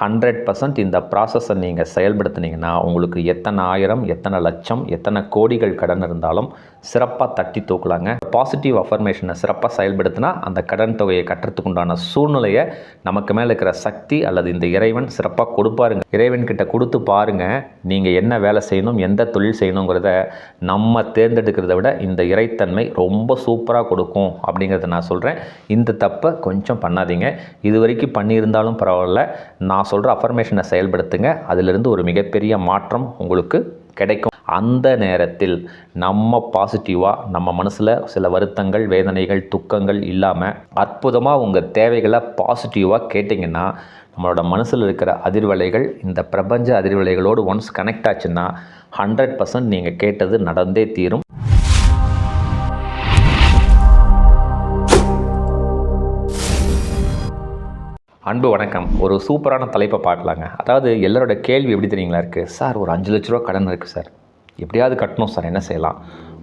Hundred percent இந்த ப்ராசஸை நீங்கள் செயல்படுத்தினீங்கன்னா உங்களுக்கு எத்தனை ஆயிரம் எத்தனை லட்சம் எத்தனை கோடிகள் கடன் இருந்தாலும் சிறப்பாக தட்டி தூக்கலாங்க. பாசிட்டிவ் அஃபர்மேஷனை சிறப்பாக செயல்படுத்தினா அந்த கடன் தொகையை கட்டுறதுக்கு உண்டான சூழ்நிலையை நமக்கு மேலே இருக்கிற சக்தி அல்லது இந்த இறைவன் சிறப்பாக கொடுப்பாருங்க. இறைவன் கிட்ட கொடுத்து பாருங்க நீங்கள் என்ன வேலை செய்யணும் எந்த தொழில் செய்யணுங்கிறத நம்ம தேர்ந்தெடுக்கிறத விட இந்த இறைத்தன்மை ரொம்ப சூப்பராக கொடுக்கும் அப்படிங்கிறத நான் சொல்கிறேன் இந்த தப்பை கொஞ்சம் பண்ணாதீங்க. இது வரைக்கும் பண்ணியிருந்தாலும் பரவாயில்ல. நான் சொல்கிற அஃபர்மேஷனை செயல்படுத்துங்க. அதிலிருந்து ஒரு மிகப்பெரிய மாற்றம் உங்களுக்கு கிடைக்கும். அந்த நேரத்தில் நம்ம பாசிட்டிவாக நம்ம மனசில் சில வருத்தங்கள் வேதனைகள் துக்கங்கள் இல்லாமல் அற்புதமாக உங்கள் தேவைகளை பாசிட்டிவாக கேட்டிங்கன்னா நம்மளோட மனசில் இருக்கிற அதிர்வலைகள் இந்த பிரபஞ்ச அதிர்வலைகளோடு ஒன்ஸ் கனெக்ட் ஆச்சுன்னா ஹண்ட்ரட் பர்சன்ட் நீங்கள் கேட்டது நடந்தே தீரும். அன்பு வணக்கம். ஒரு சூப்பரான தலைப்பை பார்க்கலாங்க. அதாவது எல்லாரோட கேள்வி எப்படி தெரியுங்களா இருக்குது சார் ஒரு அஞ்சு லட்ச ரூபா கடன் இருக்குது சார். எப்படியாவது கட்டணும் சார். என்ன செய்யலாம்?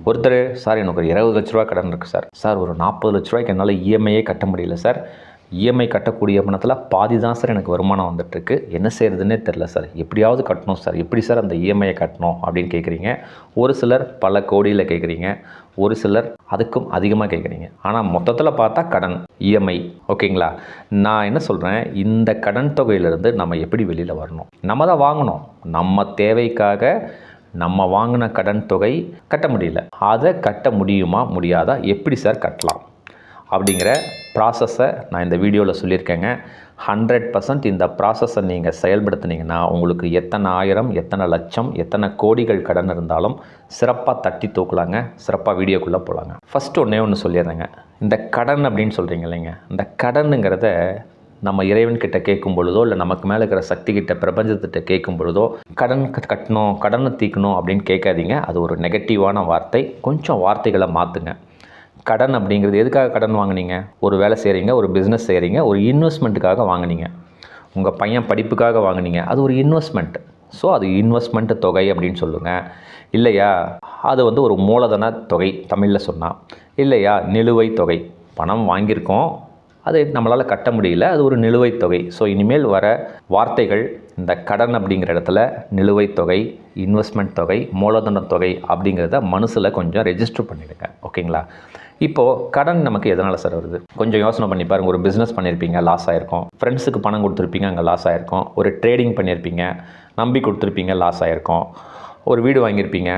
ஒருத்தர் சார் எனக்கு ஒரு இருபது லட்ச ரூபா கடன் இருக்குது சார். சார் ஒரு நாற்பது லட்ச ரூபாய்க்கு என்னால் இஎம்ஐயே கட்ட முடியல சார். இஎம்ஐ கட்டக்கூடிய பணத்தில் பாதி தான் சார் எனக்கு வருமானம் வந்துட்டுருக்கு. என்ன செய்கிறதுனே தெரில சார். எப்படியாவது கட்டணும் சார். எப்படி சார் அந்த இஎம்ஐயை கட்டணும் அப்படின்னு கேட்குறீங்க ஒரு சிலர் பல கோடியில் கேட்குறீங்க ஒரு சிலர் அதுக்கும் அதிகமாக கேட்குறீங்க ஆனால் மொத்தத்தில் பார்த்தா கடன் இஎம்ஐ ஓகேங்களா? நான் என்ன சொல்கிறேன் இந்த கடன் தொகையிலிருந்து நம்ம எப்படி வெளியில் வரணும்? நம்ம தான் வாங்கணும். நம்ம தேவைக்காக நம்ம வாங்கின கடன் தொகை கட்ட முடியல. அதை கட்ட முடியுமா? முடியாதா? எப்படி சார் கட்டலாம்? அப்படிங்கிற ப்ராசஸை நான் இந்த வீடியோவில் சொல்லியிருக்கேங்க. ஹண்ட்ரட் பர்சன்ட் இந்த ப்ராசஸை நீங்கள் செயல்படுத்துனீங்கன்னா உங்களுக்கு எத்தனை ஆயிரம் எத்தனை லட்சம் எத்தனை கோடிகள் கடன் இருந்தாலும் சிறப்பாக தட்டி தூக்கலாங்க. சிறப்பாக வீடியோக்குள்ளே போகலாங்க ஃபஸ்ட்டு ஒன்றே ஒன்று சொல்லிடுறேங்க. இந்த கடன் அப்படின்னு சொல்கிறீங்க இல்லைங்க. இந்த கடனுங்கிறத நம்ம இறைவன்கிட்ட கேட்கும் பொழுதோ இல்லை நமக்கு மேலே இருக்கிற சக்தி கிட்ட பிரபஞ்சத்திட்ட கேட்கும் பொழுதோ கடன் கட்டணும் கடனை தீக்கணும் அப்படின்னு கேட்காதீங்க. அது ஒரு நெகட்டிவான வார்த்தை. கொஞ்சம் வார்த்தைகளை மாற்றுங்க கடன் அப்படிங்கிறது எதுக்காக கடன் வாங்குனீங்க? ஒரு வேலை செய்கிறீங்க ஒரு பிஸ்னஸ் செய்கிறீங்க ஒரு இன்வெஸ்ட்மெண்ட்டுக்காக வாங்குனீங்க. உங்கள் பையன் படிப்புக்காக வாங்குனீங்க அது ஒரு இன்வெஸ்ட்மெண்ட் ஸோ அது இன்வெஸ்ட்மெண்ட் தொகை அப்படின்னு சொல்லுங்கள் இல்லையா? அது வந்து ஒரு மூலதன தொகை தமிழில் சொன்னால் இல்லையா? நிலுவை தொகை. பணம் வாங்கியிருக்கோம் அது நம்மளால் கட்ட முடியல. அது ஒரு நிலுவைத் தொகை. ஸோ இனிமேல் வர வார்த்தைகள் இந்த கடன் அப்படிங்கிற இடத்துல நிலுவைத் தொகை இன்வெஸ்ட்மெண்ட் தொகை மூலதன தொகை அப்படிங்கிறத மனசில் கொஞ்சம் ரெஜிஸ்டர் பண்ணிவிடுங்க ஓகேங்களா? இப்போது கடன் நமக்கு எதனால் சார் வருது? கொஞ்சம் யோசனை பண்ணி பாருங்கள் ஒரு பிஸ்னஸ் பண்ணியிருப்பீங்க லாஸ் ஆகிருக்கும் ஃப்ரெண்ட்ஸுக்கு பணம் கொடுத்துருப்பீங்க அங்கே லாஸ் ஆகிருக்கும் ஒரு ட்ரேடிங் பண்ணியிருப்பீங்க நம்பி கொடுத்துருப்பீங்க லாஸ் ஆகிருக்கும் ஒரு வீடு வாங்கியிருப்பீங்க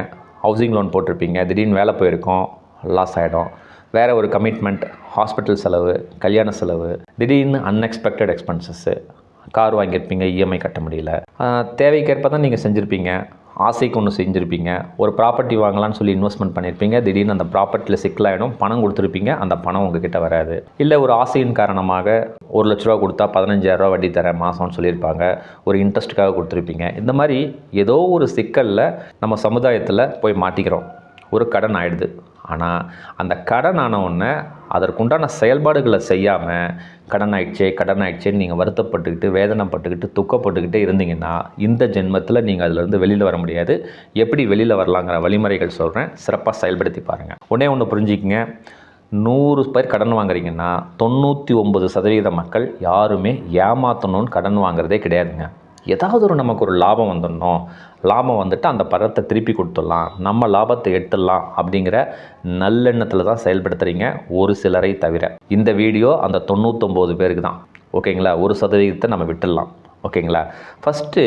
ஹவுசிங் லோன் போட்டிருப்பீங்க திடீர்னு வேலை போயிருக்கோம் லாஸ் ஆகிடும் வேறு ஒரு கமிட்மெண்ட் ஹாஸ்பிட்டல் செலவு கல்யாண செலவு திடீர்னு அன்எக்ஸ்பெக்டட் எக்ஸ்பென்சஸ்ஸு கார் வாங்கியிருப்பீங்க இஎம்ஐ கட்ட முடியல. தேவைக்கேற்ப தான் நீங்கள் செஞ்சுருப்பீங்க. ஆசைக்கு ஒன்று செஞ்சுருப்பீங்க. ஒரு ப்ராப்பர்ட்டி வாங்கலாம்னு சொல்லி இன்வெஸ்ட்மெண்ட் பண்ணியிருப்பீங்க. திடீர்னு அந்த ப்ராப்பர்ட்டியில் சிக்கலாயிடும் பணம் கொடுத்துருப்பீங்க. அந்த பணம் உங்ககிட்ட வராது. இல்லை ஒரு ஆசையின் காரணமாக ஒரு லட்ச ரூபா கொடுத்தா பதினஞ்சாயிரரூவா வட்டி தரேன் மாதம்னு சொல்லியிருப்பாங்க. ஒரு இன்ட்ரெஸ்ட்டுக்காக கொடுத்துருப்பீங்க. இந்த மாதிரி ஏதோ ஒரு சிக்கலில் நம்ம சமுதாயத்தில் போய் மாட்டிக்கிறோம். ஒரு கடன் ஆயிடுது. ஆனால் அந்த கடன் ஆன உடனே அதற்குண்டான செயல்பாடுகளை செய்யாமல் கடன் ஆயிடுச்சே கடன் ஆயிடுச்சேன்னு நீங்கள் வருத்தப்பட்டுக்கிட்டு வேதனைப்பட்டுக்கிட்டு துக்கப்பட்டுக்கிட்டே இருந்தீங்கன்னா இந்த ஜென்மத்தில் நீங்கள் அதிலிருந்து வெளியில் வர முடியாது. எப்படி வெளியில் வரலாங்கிற வழிமுறைகள் சொல்கிறேன் சிறப்பாக செயல்படுத்தி பாருங்கள் உடனே ஒன்று புரிஞ்சிக்கங்க. நூறு பேர் கடன் வாங்குறீங்கன்னா தொண்ணூற்றி ஒம்பது சதவீத மக்கள் யாருமே ஏமாற்றணும்னு கடன் வாங்குறதே கிடையாதுங்க. ஏதாவது ஒரு நமக்கு ஒரு லாபம் வந்துடணும். லாபம் வந்துட்டு அந்த பணத்தை திருப்பி கொடுத்துடலாம். நம்ம லாபத்தை எடுத்துடலாம் அப்படிங்கிற நல்லெண்ணத்தில் தான் செயல்படுத்துகிறீங்க ஒரு சிலரை தவிர. இந்த வீடியோ அந்த தொண்ணூற்றொம்பது பேருக்கு தான். ஓகேங்களா? ஒரு சதவீதத்தை நம்ம விட்டுடலாம். ஓகேங்களா? ஃபஸ்ட்டு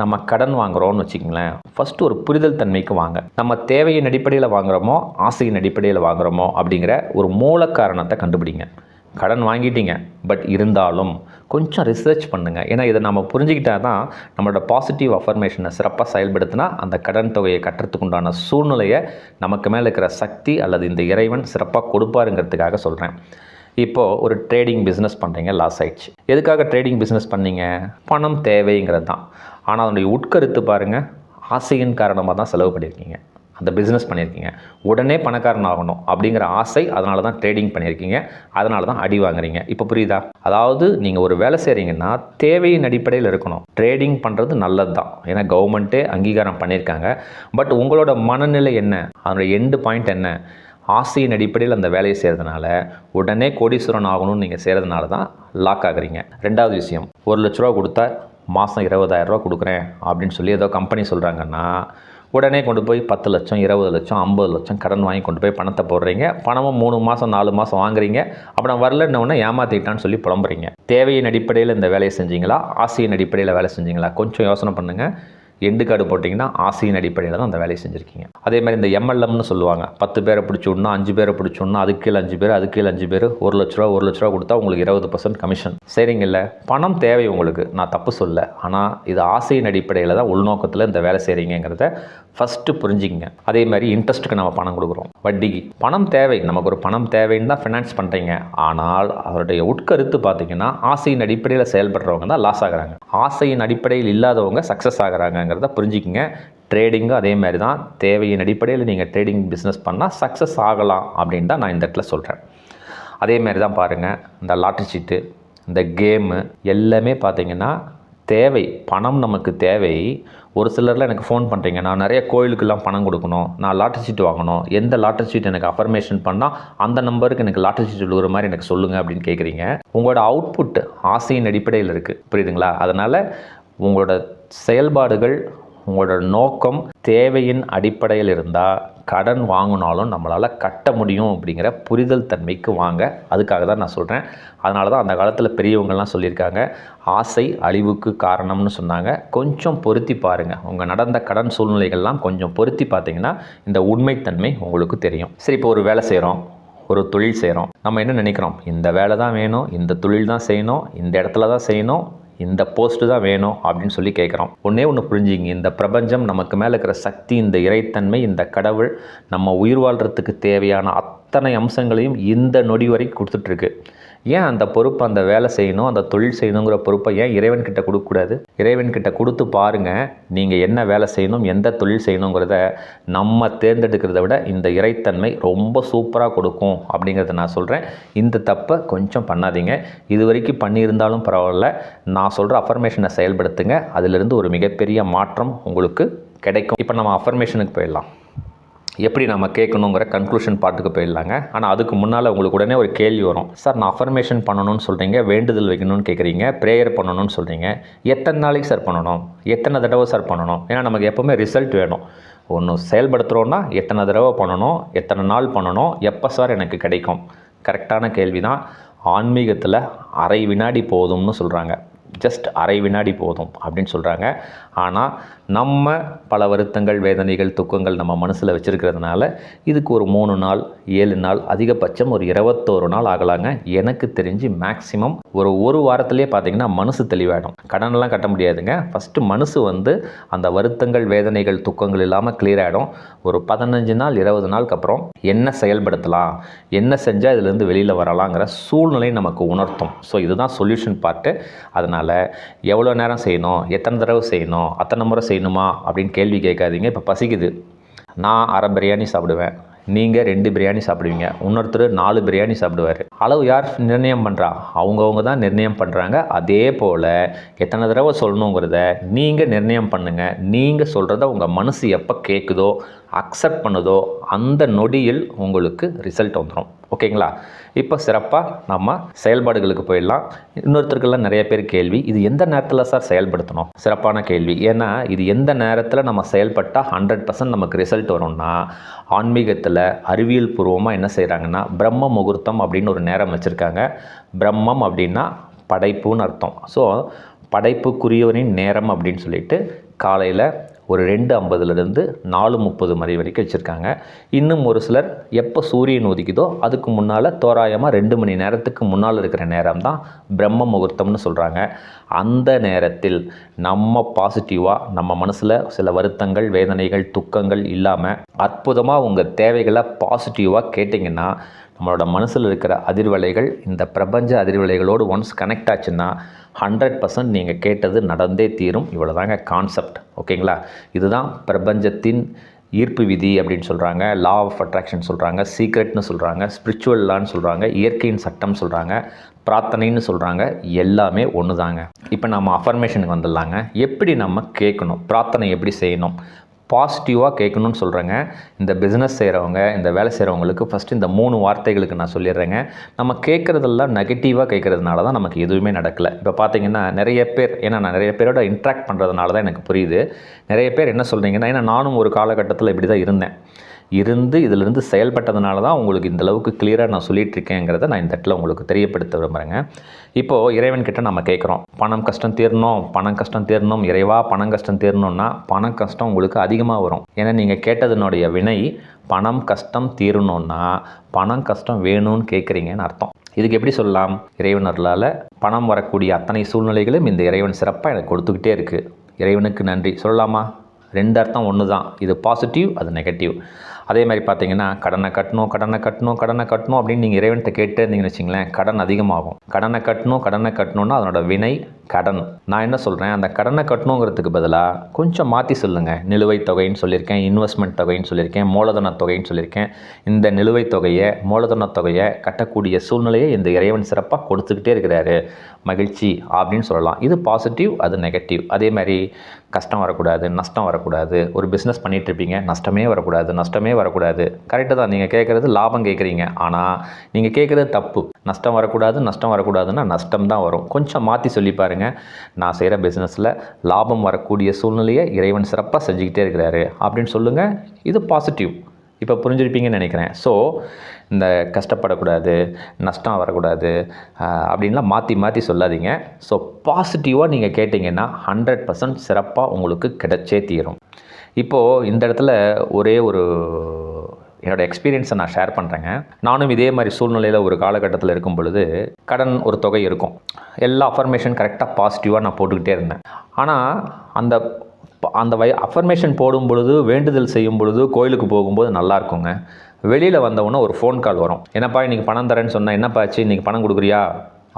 நம்ம கடன் வாங்குகிறோம்னு வச்சுக்கங்களேன். ஃபஸ்ட்டு ஒரு புரிதல் தன்மைக்கு வாங்க. நம்ம தேவையின் அடிப்படையில் வாங்குறோமோ ஆசையின் அடிப்படையில் வாங்குகிறோமோ அப்படிங்கிற ஒரு மூல காரணத்தை கண்டுபிடிங்க. கடன் வாங்கிட்டீங்க பட் இருந்தாலும் கொஞ்சம் ரிசர்ச் பண்ணுங்கள் ஏன்னா இதை நம்ம புரிஞ்சுக்கிட்டா தான் நம்மளோட பாசிட்டிவ் அஃபர்மேஷனை சிறப்பாக செயல்படுத்தினா அந்த கடன் தொகையை கட்டுறதுக்குண்டான சூழ்நிலையை நமக்கு மேலே இருக்கிற சக்தி அல்லது இந்த இறைவன் சிறப்பாக கொடுப்பாருங்கிறதுக்காக சொல்கிறேன் இப்போது ஒரு ட்ரேடிங் பிஸ்னஸ் பண்ணுறீங்க லாஸ் ஆயிடுச்சு. எதுக்காக ட்ரேடிங் பிஸ்னஸ் பண்ணீங்க? பணம் தேவைங்கிறது தான். ஆனால் அதனுடைய உட்கருத்து பாருங்கள் ஆசையின் காரணமாக தான் செலவு பண்ணியிருக்கீங்க. அந்த பிஸ்னஸ் பண்ணியிருக்கீங்க. உடனே பணக்காரன் ஆகணும் அப்படிங்கிற ஆசை அதனால தான் ட்ரேடிங் பண்ணியிருக்கீங்க. அதனால தான் அடி வாங்குறீங்க. இப்போ புரியுதா? அதாவது நீங்கள் ஒரு வேலை செய்கிறீங்கன்னா தேவையின் அடிப்படையில் இருக்கணும். ட்ரேடிங் பண்ணுறது நல்லது தான். ஏன்னா கவர்மெண்ட்டே அங்கீகாரம் பண்ணியிருக்காங்க. பட் உங்களோட மனநிலை என்ன? அதனுடைய எண்டு பாயிண்ட் என்ன? ஆசையின் அடிப்படையில் அந்த வேலையை செய்கிறதுனால உடனே கோடீஸ்வரன் ஆகணும்னு நீங்கள் செய்கிறதுனால தான் லாக் ஆகுறீங்க. ரெண்டாவது விஷயம் ஒரு லட்ச ரூபா கொடுத்தா மாதம் இருபதாயிரரூவா கொடுக்குறேன் அப்படின்னு சொல்லி ஏதோ கம்பெனி சொல்கிறாங்கன்னா உடனே கொண்டு போய் பத்து லட்சம் இருபது லட்சம் ஐம்பது லட்சம் கடன் வாங்கி கொண்டு போய் பணத்தை போடுறீங்க. பணமும் மூணு மாதம் நாலு மாதம் வாங்குறீங்க. அப்புறம் வரலன்னொன்னே ஏமாற்றிட்டான்னு சொல்லி புலம்புறீங்க. தேவையின் அடிப்படையில் இந்த வேலையை செஞ்சீங்களா? ஆசையின் அடிப்படையில் வேலை செஞ்சீங்களா? கொஞ்சம் யோசனை பண்ணுங்கள் எண்டு கார்டு போட்டிங்கன்னா ஆசையின் அடிப்படையில் தான் அந்த வேலையை செஞ்சுருக்கீங்க. அதே மாதிரி இந்த எம்எல்எம்னு சொல்லுவாங்க. பத்து பேரை பிடிச்சி விடணும் அஞ்சு பேரை பிடிச்சி விடணும் அதுக்கு கீழே அஞ்சு பேர் அதுக்கு கீழே அஞ்சு பேர் ஒரு லட்ச ரூபா ஒரு லட்ச ரூபா கொடுத்தா உங்களுக்கு இருபது பர்சன்ட் கமிஷன் சரிங்கல்ல? பணம் தேவை உங்களுக்கு. நான் தப்பு சொல்ல ஆனால் இது ஆசையின் அடிப்படையில் தான் உள்நோக்கத்தில் இந்த வேலை செய்கிறீங்கிறத ஃபஸ்ட்டு புரிஞ்சிக்கங்க. அதே மாதிரி இன்ட்ரெஸ்ட்டுக்கு நம்ம பணம் கொடுக்குறோம். வட்டிக்கு பணம் தேவை. நமக்கு ஒரு பணம் தேவைன்னு தான் ஃபினான்ஸ் பண்ணுறீங்க ஆனால் அவருடைய உட்கருத்து பார்த்தீங்கன்னா ஆசையின் அடிப்படையில் செயல்படுறவங்க தான் லாஸ் ஆகுறாங்க. ஆசையின் அடிப்படையில் இல்லாதவங்க சக்ஸஸ் ஆகுறாங்கங்கிறத புரிஞ்சுக்கிங்க. ட்ரேடிங்கும் அதே மாதிரி தான். தேவையின் அடிப்படையில் நீங்கள் ட்ரேடிங் பிஸ்னஸ் பண்ணால் சக்ஸஸ் ஆகலாம் அப்படின்னு தான் நான் இந்த இடத்துல சொல்கிறேன் அதே மாதிரி தான் பாருங்கள் இந்த லாட்ரி சீட்டு இந்த கேமு எல்லாமே பார்த்தீங்கன்னா தேவை. பணம் நமக்கு தேவை. ஒரு சிலரில் எனக்கு ஃபோன் பண்ணுறீங்க நான் நிறைய கோயிலுக்கெல்லாம் பணம் கொடுக்கணும். நான் லாட்டரி சீட் வாங்கணும். எந்த லாட்டரி சீட் எனக்கு அஃபர்மேஷன் பண்ணால் அந்த நம்பருக்கு எனக்கு லாட்டரி சீட் விழுகிற மாதிரி எனக்கு சொல்லுங்கள் அப்படின்னு கேட்குறீங்க உங்களோட அவுட்புட் ஆசையின் அடிப்படையில் இருக்குது புரியுதுங்களா? அதனால் உங்களோட செயல்பாடுகள் உங்களோட நோக்கம் தேவையின் அடிப்படையில் இருந்தால் கடன் வாங்கினாலும் நம்மளால் கட்ட முடியும் அப்படிங்கிற புரிதல் தன்மைக்கு வாங்க. அதுக்காக தான் நான் சொல்கிறேன் அதனால தான் அந்த காலத்தில் பெரியவங்கள்லாம் சொல்லியிருக்காங்க. ஆசை அழிவுக்கு காரணம்னு சொன்னாங்க. கொஞ்சம் பொருத்தி பாருங்கள் உங்கள் நடந்த கடன் சூழ்நிலைகள்லாம் கொஞ்சம் பொருத்தி பார்த்தீங்கன்னா இந்த உண்மைத்தன்மை உங்களுக்கு தெரியும். சரி இப்போ ஒரு வேலை செய்கிறோம் ஒரு தொழில் செய்கிறோம் நம்ம என்ன நினைக்கிறோம்? இந்த வேலை தான் வேணும். இந்த தொழில் தான் செய்யணும். இந்த இடத்துல தான் செய்யணும். இந்த போஸ்ட்டு தான் வேணும் அப்படின்னு சொல்லி கேட்குறோம். ஒன்றே ஒன்று புரிஞ்சுங்க இந்த பிரபஞ்சம் நமக்கு மேலே இருக்கிற சக்தி இந்த இறைத்தன்மை இந்த கடவுள் நம்ம உயிர் வாழ்கிறதுக்கு தேவையான அத்தனை அம்சங்களையும் இந்த நொடி வரைக்கும் கொடுத்துட்ருக்கு. ஏன் அந்த பொறுப்பு அந்த வேலை செய்யணும் அந்த தொழில் செய்யணுங்கிற பொறுப்பை ஏன் இறைவன்கிட்ட கொடுக்கக்கூடாது? இறைவன்கிட்ட கொடுத்து பாருங்கள் நீங்கள் என்ன வேலை செய்யணும் எந்த தொழில் செய்யணுங்கிறத நம்ம தேர்ந்தெடுக்கிறத விட இந்த இறைத்தன்மை ரொம்ப சூப்பராக கொடுக்கும் அப்படிங்கிறத நான் சொல்கிறேன் இந்த தப்பை கொஞ்சம் பண்ணாதீங்க. இது வரைக்கும் பண்ணியிருந்தாலும் பரவாயில்ல. நான் சொல்கிற அஃபர்மேஷனை செயல்படுத்துங்க. அதிலிருந்து ஒரு மிகப்பெரிய மாற்றம் உங்களுக்கு கிடைக்கும். இப்போ நம்ம அஃபர்மேஷனுக்கு போயிடலாம். எப்படி நம்ம கேட்கணுங்கிற கன்க்ளூஷன் பாட்டுக்கு போயிடலாங்க. ஆனால் அதுக்கு முன்னால் உங்களுக்கு உடனே ஒரு கேள்வி வரும். சார் நான் அஃபர்மேஷன் பண்ணணும்னு சொல்கிறீங்க வேண்டுதல் வைக்கணும்னு கேட்குறீங்க ப்ரேயர் பண்ணணும்னு சொல்கிறீங்க எத்தனை நாளைக்கு சார் பண்ணணும்? எத்தனை தடவை சார் பண்ணணும்? ஏன்னா நமக்கு எப்போவுமே ரிசல்ட் வேணும். ஒன்று செயல்படுத்துகிறோன்னா எத்தனை தடவை பண்ணணும் எத்தனை நாள் பண்ணணும் எப்போ சார் எனக்கு கிடைக்கும்? கரெக்டான கேள்வி தான் ஆன்மீகத்தில் அரை வினாடி போதும்னு சொல்கிறாங்க ஜஸ்ட் அரை வினாடி போதும் அப்படின்னு சொல்கிறாங்க ஆனால் நம்ம பல வருத்தங்கள் வேதனைகள் துக்கங்கள் நம்ம மனசில் வச்சுருக்கிறதுனால இதுக்கு ஒரு மூணு நாள் ஏழு நாள் அதிகபட்சம் ஒரு இருபத்தோரு நாள் ஆகலாங்க. எனக்கு தெரிஞ்சு மேக்ஸிமம் ஒரு ஒரு வாரத்திலே பார்த்தீங்கன்னா மனசு தெளிவாயிடும். கடனெல்லாம் கட்ட முடியாதுங்க. ஃபஸ்ட்டு மனசு வந்து அந்த வருத்தங்கள் வேதனைகள் துக்கங்கள் இல்லாமல் கிளியர் ஆகிடும் ஒரு பதினஞ்சு நாள் இருபது நாளுக்கு அப்புறம் என்ன செயல்படுத்தலாம் என்ன செஞ்சால் இதுலேருந்து வெளியில் வரலாங்கிற சூழ்நிலை நமக்கு உணர்த்தும். ஸோ இதுதான் சொல்யூஷன் பார்ட்டு அதனால் எவ்வளோ நேரம் செய்யணும் எத்தனை தடவை செய்யணும் அத்தனை முறை செய்யணும் செய்யணுமா அப்படின்னு கேள்வி கேட்காதீங்க. இப்போ பசிக்குது. நான் அரை பிரியாணி சாப்பிடுவேன். நீங்கள் ரெண்டு பிரியாணி சாப்பிடுவீங்க. இன்னொருத்தர் நாலு பிரியாணி சாப்பிடுவார். அளவு யார் நிர்ணயம் பண்ணுறா அவங்கவுங்க தான் நிர்ணயம் பண்ணுறாங்க அதே போல் எத்தனை தடவை சொல்லணுங்கிறத நீங்கள் நிர்ணயம் பண்ணுங்கள் நீங்கள் சொல்கிறத உங்கள் மனசு எப்போ கேட்குதோ அக்செப்ட் பண்ணுதோ அந்த நொடியில் உங்களுக்கு ரிசல்ட் வந்துடும் ஓகேங்களா? இப்போ சிறப்பாக நம்ம செயல்பாடுகளுக்கு போயிடலாம். இன்னொருத்தருக்கெல்லாம் நிறைய பேர் கேள்வி இது எந்த நேரத்தில் சார் செயல்படுத்தணும்? சிறப்பான கேள்வி. ஏன்னா இது எந்த நேரத்தில் நம்ம செயல்பட்டால் ஹண்ட்ரட் பர்சன்ட் நமக்கு ரிசல்ட் வரும்னா ஆன்மீகத்தில் அறிவியல் பூர்வமாக என்ன செய்கிறாங்கன்னா பிரம்ம முகூர்த்தம் அப்படின்னு ஒரு நேரம் வச்சுருக்காங்க. பிரம்மம் அப்படின்னா படைப்புன்னு அர்த்தம். ஸோ படைப்புக்குரியவனின் நேரம் அப்படின்னு சொல்லிட்டு காலையில் ஒரு ரெண்டு ஐம்பதுலேருந்து நாலு முப்பது மணி வரைக்கும் வச்சுருக்காங்க. இன்னும் ஒரு சிலர் எப்போ சூரியன் உதிக்குதோ அதுக்கு முன்னால் தோராயமாக ரெண்டு மணி நேரத்துக்கு முன்னால் இருக்கிற நேரம் தான் பிரம்ம முகூர்த்தம்னு சொல்கிறாங்க அந்த நேரத்தில் நம்ம பாசிட்டிவாக நம்ம மனசில் சில வருத்தங்கள் வேதனைகள் துக்கங்கள் இல்லாமல் அற்புதமாக உங்கள் தேவைகளை பாசிட்டிவாக கேட்டிங்கன்னா நம்மளோட மனசில் இருக்கிற அதிர்வலைகள் இந்த பிரபஞ்ச அதிர்வலைகளோடு ஒன்ஸ் கனெக்ட் ஆச்சுன்னா ஹண்ட்ரட் பர்சன்ட் நீங்கள் கேட்டது நடந்தே தீரும். இவ்வளோதாங்க கான்செப்ட் ஓகேங்களா? இதுதான் பிரபஞ்சத்தின் ஈர்ப்பு விதி அப்படின்னு சொல்கிறாங்க லா ஆஃப் அட்ராக்ஷன் சொல்கிறாங்க சீக்ரெட்னு சொல்கிறாங்க ஸ்பிரிச்சுவல் லான்னு சொல்கிறாங்க இயற்கையின் சட்டம் சொல்கிறாங்க பிரார்த்தனைன்னு சொல்கிறாங்க எல்லாமே ஒன்று தாங்க இப்போ நம்ம அஃபர்மேஷனுக்கு வந்துடலாங்க. எப்படி நம்ம கேட்கணும்? பிரார்த்தனை எப்படி செய்யணும்? பாசிட்டிவாக கேட்கணும்னு சொல்கிறேங்க இந்த பிஸ்னஸ் செய்கிறவங்க இந்த வேலை செய்கிறவங்களுக்கு ஃபஸ்ட்டு இந்த மூணு வார்த்தைகளுக்கு நான் சொல்லிடுறேங்க. நம்ம கேட்குறதெல்லாம் நெகட்டிவாக கேட்குறதுனால தான் நமக்கு எதுவுமே நடக்கலை. இப்போ பார்த்தீங்கன்னா நிறைய பேர் ஏன்னா நான் நிறைய பேரோட இன்ட்ராக்ட் பண்ணுறதுனால தான் எனக்கு புரியுது. நிறைய பேர் என்ன சொல்கிறீங்கன்னா ஏன்னா நானும் ஒரு காலகட்டத்தில் இப்படி தான் இருந்தேன். இருந்து இதிலிருந்து செயல்பட்டதுனால தான் உங்களுக்கு இந்த அளவுக்கு கிளியராக நான் சொல்லிகிட்டு இருக்கேங்கிறத நான் இந்த இடத்துல உங்களுக்கு தெரியப்படுத்த விரும்புகிறேங்க இப்போது இறைவன்கிட்ட நம்ம கேட்குறோம். பணம் கஷ்டம் தீரணும் பணம் கஷ்டம் தீரணும் இறைவா பணம் கஷ்டம் தீரணும்னா பணம் கஷ்டம் உங்களுக்கு அதிகமாக வரும். ஏன்னா நீங்கள் கேட்டதுனுடைய வினை பணம் கஷ்டம் தீரணும்னா பணம் கஷ்டம் வேணும்னு கேட்குறீங்கன்னு அர்த்தம். இதுக்கு எப்படி சொல்லலாம்? இறைவனர்களால் பணம் வரக்கூடிய அத்தனை சூழ்நிலைகளும் இந்த இறைவன் சிறப்பாக எனக்கு கொடுத்துக்கிட்டே இருக்குது இறைவனுக்கு நன்றி. சொல்லலாமா? ரெண்டு அர்த்தம் ஒன்று தான் இது பாசிட்டிவ் அது நெகட்டிவ் அதே மாதிரி பார்த்தீங்கன்னா கடனை கட்டணும் கடனை கட்டணும் கடனை கட்டணும் அப்படின்னு நீங்கள் இறைவன்கிட்ட கேட்டு இருந்தீங்கன்னு வச்சிங்களேன் கடன் அதிகமாகும். கடனை கட்டணும் கடனை கட்டணும்னா அதனோட வினை கடன். நான் என்ன சொல்கிறேன் அந்த கடனை கட்டணுங்கிறதுக்கு பதிலாக கொஞ்சம் மாற்றி சொல்லுங்கள் நிலுவைத் தொகைன்னு சொல்லியிருக்கேன் இன்வெஸ்ட்மெண்ட் தொகைன்னு சொல்லியிருக்கேன் மூலதன தொகைன்னு சொல்லியிருக்கேன். இந்த நிலுவைத் தொகையை மூலதன தொகையை கட்டக்கூடிய சூழ்நிலையை இந்த இறைவன் சிறப்பாக கொடுத்துக்கிட்டே இருக்கிறாரு. மகிழ்ச்சி அப்படின்னு சொல்லலாம். இது பாசிட்டிவ் அது நெகட்டிவ் அதே மாதிரி கஷ்டம் வரக்கூடாது நஷ்டம் வரக்கூடாது. ஒரு பிஸ்னஸ் பண்ணிகிட்டு இருப்பீங்க நஷ்டமே வரக்கூடாது. நஷ்டமே வரக்கூடாது. கரெக்டு தான் நீங்கள் கேட்குறது லாபம் கேட்குறீங்க. ஆனால் நீங்கள் கேட்குறது தப்பு. நஷ்டம் வரக்கூடாது நஷ்டம் வரக்கூடாதுன்னா நஷ்டம் தான் வரும். கொஞ்சம் மாற்றி சொல்லி பாருங்கள் நான் செய்கிற பிஸ்னஸில் லாபம் வரக்கூடிய சூழ்நிலையை இறைவன் சிறப்பாக செஞ்சுக்கிட்டே இருக்கிறாரு. அப்படின்னு சொல்லுங்கள் இது பாசிட்டிவ் இப்போ புரிஞ்சிருப்பீங்கன்னு நினைக்கிறேன். ஸோ இந்த கஷ்டப்படக்கூடாது நஷ்டம் வரக்கூடாது அப்படின்லாம் மாற்றி மாற்றி சொல்லாதீங்க. ஸோ பாசிட்டிவாக நீங்கள் கேட்டிங்கன்னா ஹண்ட்ரட் பர்சன்ட் சிறப்பாக உங்களுக்கு கிடைச்சே தீரும். இப்போது இந்த இடத்துல ஒரே ஒரு என்னோடய எக்ஸ்பீரியன்ஸை நான் ஷேர் பண்ணுறேங்க நானும் இதே மாதிரி சூழ்நிலையில் ஒரு காலகட்டத்தில் இருக்கும் பொழுது கடன் ஒரு தொகை இருக்கும். எல்லா அஃபர்மேஷன் கரெக்டாக பாசிட்டிவாக நான் போட்டுக்கிட்டே இருந்தேன். ஆனால் அந்த அந்த வை அஃபர்மேஷன் போடும் பொழுது வேண்டுதல் செய்யும் பொழுது கோயிலுக்கு போகும்போது நல்லா இருக்குங்க வெளியில் வந்தவுடனே ஒரு ஃபோன் கால் வரும். என்னப்பா இன்றைக்கி பணம் தரேன்னு சொன்னால் என்னப்பா ஆச்சு? இன்றைக்கி பணம் கொடுக்குறியா?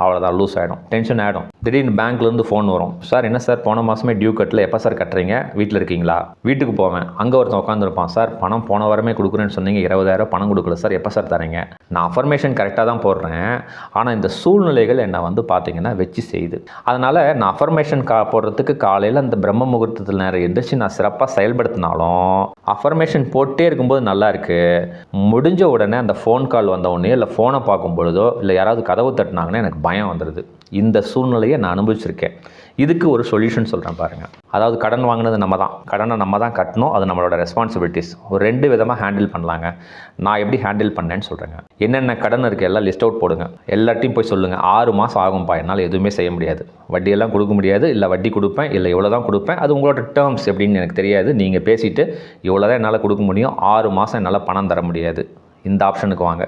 அவ்வளோதான் லூஸ் ஆகிடும் டென்ஷன் ஆகிடும் திடீர்னு பேங்க்லேருந்து ஃபோன் வரும். சார் என்ன சார்? போன மாதமே டியூ கட்டில் எப்போ சார் கட்டுறீங்க? வீட்டில் இருக்கீங்களா? வீட்டுக்கு போவேன். அங்கே ஒருத்தன் உட்காந்துருப்பான் சார் பணம் போன வாரமே கொடுக்குறேன்னு சொன்னீங்க. இருபதாயிரம் பணம் கொடுக்கல சார். எப்போ சார் தரீங்க? நான் அஃபர்மேஷன் கரெக்டாக தான் போடுறேன். ஆனால் இந்த சூழ்நிலைகள் என்னை வந்து பார்த்திங்கன்னா வச்சு செய்யுது. அதனால் நான் அஃபர்மேஷன் கா போடுறதுக்கு காலையில் அந்த பிரம்ம முகூர்த்தத்தில் நேரம் எந்திரிச்சு நான் சிறப்பாக செயல்படுத்தினாலும் அஃபர்மேஷன் போட்டே இருக்கும்போது நல்லா இருக்குது முடிஞ்ச உடனே அந்த ஃபோன் கால் வந்தவுடனே இல்லை ஃபோனை பார்க்கும் பொழுதோ இல்லை யாராவது கதவு தட்டினாங்கன்னா எனக்கு பயம் வந்துடுது இந்த சூழ்நிலையை நான் அனுபவிச்சிருக்கேன். இதுக்கு ஒரு சொல்யூஷன் சொல்கிறேன் பாருங்கள் அதாவது கடன் வாங்கினது நம்ம தான் கடனை நம்ம தான் கட்டணும். அது நம்மளோட ரெஸ்பான்சிபிலிட்டிஸ் ஒரு ரெண்டு விதமாக ஹேண்டில் பண்ணலாங்க. நான் எப்படி ஹேண்டில் பண்ணேன்னு சொல்கிறேங்க என்னென்ன கடன் இருக்குது எல்லாம் லிஸ்ட் அவுட் போடுங்க. எல்லாத்தையும் போய் சொல்லுங்கள் ஆறு மாதம் ஆகும்பா. என்னால் எதுவுமே செய்ய முடியாது. வட்டியெல்லாம் கொடுக்க முடியாது. இல்லை வட்டி கொடுப்பேன். இல்லை இவ்வளோ தான் கொடுப்பேன். அது உங்களோட டேர்ம்ஸ் எப்படின்னு எனக்கு தெரியாது. நீங்கள் பேசிவிட்டு இவ்வளோ தான் என்னால் கொடுக்க முடியும். ஆறு மாதம் என்னால் பணம் தர முடியாது. இந்த ஆப்ஷனுக்கு வாங்க.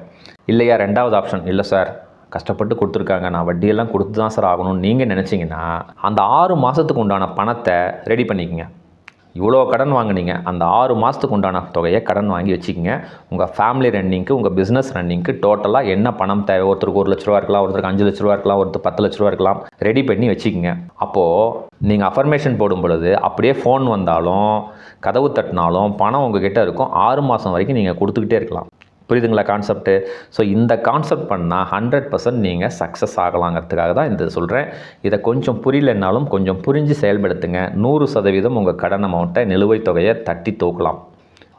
இல்லையா? ரெண்டாவது ஆப்ஷன் இல்லை சார் கஷ்டப்பட்டு கொடுத்துருக்காங்க. நான் வட்டியெல்லாம் கொடுத்து தான் சார் ஆகணும்னு நீங்கள் நினச்சிங்கன்னா அந்த ஆறு மாதத்துக்கு உண்டான பணத்தை ரெடி பண்ணிக்கங்க. இவ்வளோ கடன் வாங்குனீங்க. அந்த ஆறு மாதத்துக்கு உண்டான தொகையை கடன் வாங்கி வச்சுக்கோங்க. உங்கள் ஃபேமிலி ரன்னிங்க்கு உங்கள் பிஸ்னஸ் ரன்னிங்க்கு டோட்டலாக என்ன பணம் தேவை? ஒருத்தருக்கு ஒரு லட்ச ரூபா இருக்கலாம் ஒருத்தருக்கு அஞ்சு லட்ச ரூபா இருக்கலாம் ஒருத்தர் பத்து லட்ச ரூபா இருக்கலாம் ரெடி பண்ணி வச்சுக்கோங்க. அப்போது நீங்கள் அஃபர்மேஷன் போடும் பொழுது அப்படியே ஃபோன் வந்தாலும் கதவு தட்டினாலும் பணம் உங்ககிட்ட இருக்கும். ஆறு மாதம் வரைக்கும் நீங்கள் கொடுத்துக்கிட்டே இருக்கலாம். புரியுதுங்களா கான்செப்ட்டு ஸோ இந்த கான்செப்ட் பண்ணால் ஹண்ட்ரட் பர்சன்ட் நீங்கள் சக்ஸஸ் ஆகலாங்கிறதுக்காக தான் இந்த சொல்கிறேன் இதை கொஞ்சம் புரியலன்னாலும் கொஞ்சம் புரிஞ்சு செயல்படுத்துங்க. நூறு சதவீதம் உங்கள் கடன் அமௌண்ட்டை நிலுவைத் தொகையை தட்டி தூக்கலாம்.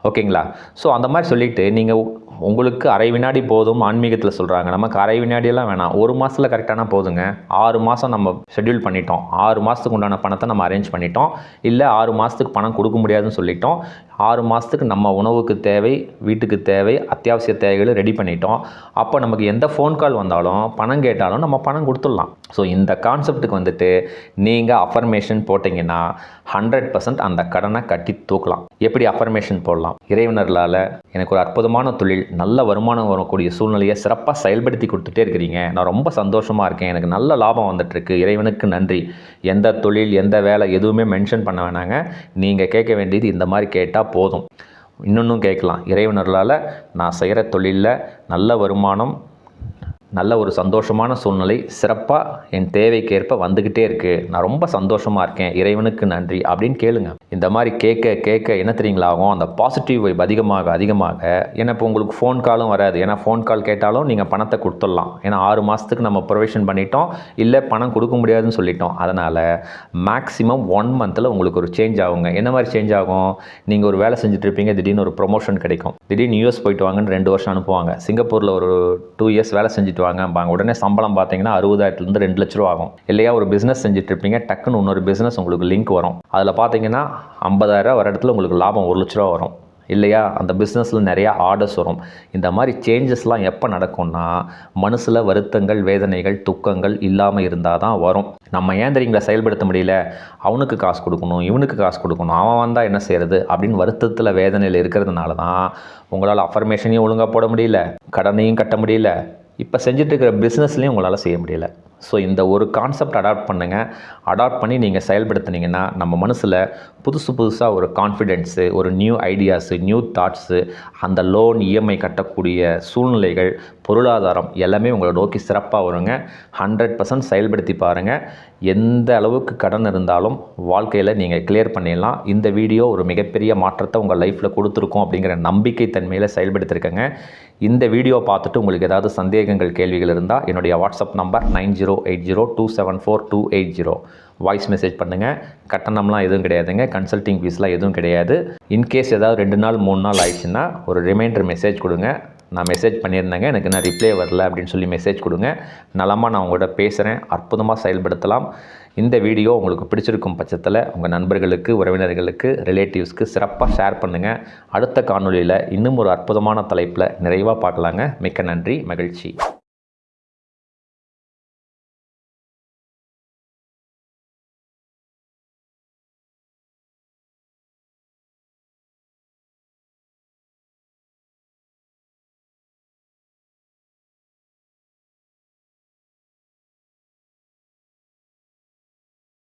ஓகேங்களா? ஸோ அந்த மாதிரி சொல்லிவிட்டு நீங்கள் உங்களுக்கு அரை வினாடி போதும் ஆன்மீகத்தில் சொல்கிறாங்க நமக்கு அரை வினாடியெல்லாம் வேணாம். ஒரு மாதத்தில் கரெக்டானா போதுங்க. ஆறு மாதம் நம்ம ஷெட்யூல் பண்ணிட்டோம். ஆறு மாதத்துக்கு உண்டான பணத்தை நம்ம அரேஞ்ச் பண்ணிட்டோம். இல்லை ஆறு மாதத்துக்கு பணம் கொடுக்க முடியாதுன்னு சொல்லிட்டோம். ஆறு மாதத்துக்கு நம்ம உணவுக்கு தேவை வீட்டுக்கு தேவை அத்தியாவசிய தேவைகளை ரெடி பண்ணிட்டோம். அப்போ நமக்கு எந்த ஃபோன் கால் வந்தாலும் பணம் கேட்டாலும் நம்ம பணம் கொடுத்துடலாம். ஸோ இந்த கான்செப்ட்டுக்கு வந்துட்டு நீங்கள் அஃபர்மேஷன் போட்டிங்கன்னா ஹண்ட்ரட் பர்சன்ட் அந்த கடனை கட்டி தூக்கலாம். எப்படி அஃபர்மேஷன் போடலாம்? இறைவனர்களால் எனக்கு ஒரு அற்புதமான தொழில் நல்ல வருமானம் வரக்கூடிய சூழ்நிலையை சிறப்பாக செயல்படுத்தி கொடுத்துட்டே இருக்கிறீங்க. நான் ரொம்ப சந்தோஷமாக இருக்கேன். எனக்கு நல்ல லாபம் வந்துட்டுருக்கு. இறைவனுக்கு நன்றி. எந்த தொழில் எந்த வேலை எதுவுமே மென்ஷன் பண்ண வேணாங்க. நீங்கள் கேட்க வேண்டியது இந்த மாதிரி கேட்டால் போதும். இன்னொன்றும் கேட்கலாம். இறைவனர்களால் நான் செய்கிற தொழிலில் நல்ல வருமானம் நல்ல ஒரு சந்தோஷமான சூழ்நிலை சிறப்பாக என் தேவைக்கேற்ப வந்துக்கிட்டே இருக்குது நான் ரொம்ப சந்தோஷமாக இருக்கேன். இறைவனுக்கு நன்றி அப்படின்னு கேளுங்க. இந்த மாதிரி கேட்க கேட்க என்ன தெரியுங்களா ஆகும் அந்த பாசிட்டிவ் வைப் அதிகமாக அதிகமாக. ஏன்னா இப்போ உங்களுக்கு ஃபோன் காலும் வராது. ஏன்னா ஃபோன் கால் கேட்டாலும் நீங்கள் பணத்தை கொடுத்துடலாம். ஏன்னா ஆறு மாதத்துக்கு நம்ம ப்ரொவிஷன் பண்ணிட்டோம். இல்லை பணம் கொடுக்க முடியாதுன்னு சொல்லிட்டோம். அதனால் மேக்ஸிமம் ஒன் மந்தில் உங்களுக்கு ஒரு சேஞ்ச் ஆகுங்க. என்ன மாதிரி சேஞ்ச் ஆகும்? நீங்கள் ஒரு வேலை செஞ்சுட்டு இருப்பீங்க. திடீர்னு ஒரு ப்ரொமோஷன் கிடைக்கும். திடீர்னு யூஎஸ் போயிட்டு வாங்கன்னு ரெண்டு வருஷம் அனுப்புவாங்க. சிங்கப்பூரில் ஒரு டூ இயர்ஸ் வேலை செஞ்சுட்டு வாங்க பாங்க உடனே சம்பளம் பார்த்தீங்கன்னா அறுபதாயிரத்துலேருந்து ரெண்டு லட்ச ரூபா ஆகும். இல்லையா ஒரு பிஸ்னஸ் செஞ்சுட்டு இருப்பீங்க டக்குன்னு இன்னொரு பிஸ்னஸ் உங்களுக்கு லிங்க் வரும். அதில் பார்த்தீங்கன்னா ஐம்பதாயிரரூவா வர இடத்துல உங்களுக்கு லாபம் ஒரு லட்ச ரூபா வரும். இல்லையா அந்த பிஸ்னஸில் நிறையா ஆர்டர்ஸ் வரும். இந்த மாதிரி சேஞ்சஸ்லாம் எப்போ நடக்கும்னா மனசில் வருத்தங்கள் வேதனைகள் துக்கங்கள் இல்லாமல் இருந்தால் தான் வரும். நம்ம ஏன் தெரியுங்களா செயல்படுத்த முடியல? அவனுக்கு காசு கொடுக்கணும் இவனுக்கு காசு கொடுக்கணும் அவன் வந்தால் என்ன செய்கிறது அப்படின்னு வருத்தத்தில் வேதனையில் இருக்கிறதுனால தான் உங்களால் அஃபர்மேஷனையும் ஒழுங்காக போட முடியல கடனையும் கட்ட முடியல. இப்போ செஞ்சிட்ருக்கிற இருக்கிற உங்களால் செய்ய முடியல. ஸோ இந்த ஒரு கான்செப்ட் அடாப்ட் பண்ணுங்கள் அடாப்ட் பண்ணி நீங்கள் செயல்படுத்துனீங்கன்னா நம்ம மனசில் புதுசு புதுசாக ஒரு கான்ஃபிடென்ஸு ஒரு நியூ ஐடியாஸு நியூ தாட்ஸு அந்த லோன் இஎம்ஐ கட்டக்கூடிய சூழ்நிலைகள் பொருளாதாரம் எல்லாமே உங்களை நோக்கி சிறப்பாக வருங்க. ஹண்ட்ரட் பர்சன்ட் செயல்படுத்தி பாருங்கள் எந்த அளவுக்கு கடன் இருந்தாலும் வாழ்க்கையில் நீங்கள் கிளியர் பண்ணிடலாம். இந்த வீடியோ ஒரு மிகப்பெரிய மாற்றத்தை உங்கள் லைஃப்பில் கொடுத்துருக்கோம் அப்படிங்கிற நம்பிக்கை தன்மையில் செயல்படுத்திருக்கேங்க. இந்த வீடியோ பார்த்துட்டு உங்களுக்கு ஏதாவது சந்தேகங்கள் கேள்விகள் இருந்தால் என்னுடைய WhatsApp number nine zero eight zero two seven four two eight zero. Voice message பண்ணுங்கள் கட்டணம்லாம் எதுவும் கிடையாதுங்க. கன்சல்டிங் ஃபீஸ்லாம் எதுவும் கிடையாது. இன்கேஸ் ஏதாவது ரெண்டு நாள் மூணு நாள் ஆயிடுச்சுன்னா ஒரு ரிமைண்டர் மெசேஜ் கொடுங்க. நான் மெசேஜ் பண்ணியிருந்தேங்க. எனக்கு நான் ரிப்ளை வரல அப்படின்னு சொல்லி மெசேஜ் கொடுங்க. நலமாக நான் உங்கள்கிட்ட பேசுகிறேன் அற்புதமாக செயல்படுத்தலாம். இந்த வீடியோ உங்களுக்கு பிடிச்சிருக்கும் பட்சத்தில் உங்கள் நண்பர்களுக்கு உறவினர்களுக்கு ரிலேட்டிவ்ஸ்க்கு சிறப்பாக ஷேர் பண்ணுங்கள் அடுத்த காணொலியில் இன்னும் ஒரு அற்புதமான தலைப்பில் நிறைவாக பார்க்கலாங்க. மிக்க நன்றி. மகிழ்ச்சி.